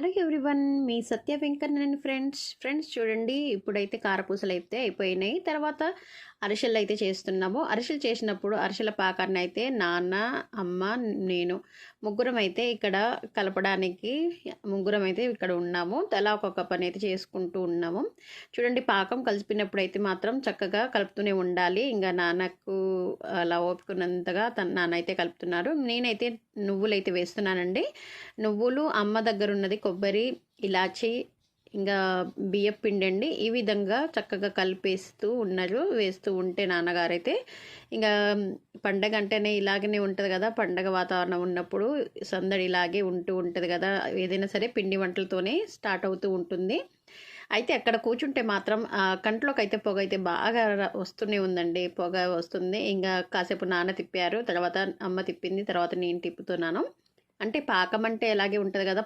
Hello everyone మీ Satya Venkanna friends friends చూడండి ఇప్పుడైతే కారపూసలు అయితే అయిపోయినాయి. తర్వాత అరిసెలు అయితే చేస్తున్నాము. అరిసెలు చేసినప్పుడు అరిసెల పాకాన్ని అయితే నాన్న అమ్మ నేను ముగ్గురం అయితే ఇక్కడ కలపడానికి ముగ్గురం అయితే ఇక్కడ ఉన్నాము. తలా ఒక్కొక్క పని అయితే చేసుకుంటూ ఉన్నాము. చూడండి పాకం కలిసిపోయినప్పుడు అయితే మాత్రం చక్కగా కలుపుతూనే ఉండాలి. ఇంకా నాన్నకు అలా ఓపుకున్నంతగా తన నాన్నైతే కలుపుతున్నారు. నేనైతే నువ్వులైతే వేస్తున్నానండి. నువ్వులు అమ్మ దగ్గర ఉన్నది కొబ్బరి ఇలాచి ఇంకా బియ్యం పిండి అండి. ఈ విధంగా చక్కగా కలిపేస్తూ ఉన్నారు వేస్తూ ఉంటే నాన్నగారు అయితే ఇంకా పండగ అంటేనే ఇలాగనే ఉంటుంది కదా పండగ వాతావరణం ఉన్నప్పుడు సందడి ఇలాగే ఉంటూ ఉంటుంది కదా ఏదైనా సరే పిండి వంటలతోనే స్టార్ట్ అవుతూ ఉంటుంది. అయితే అక్కడ కూర్చుంటే మాత్రం కంట్లోకి అయితే పొగ అయితే బాగా వస్తూనే ఉందండి. పొగ వస్తుంది. ఇంకా కాసేపు నాన్న తిప్పారు. తర్వాత అమ్మ తిప్పింది. తర్వాత నేను తిప్పుతున్నాను. అంటే పాకం అంటే ఎలాగే ఉంటుంది కదా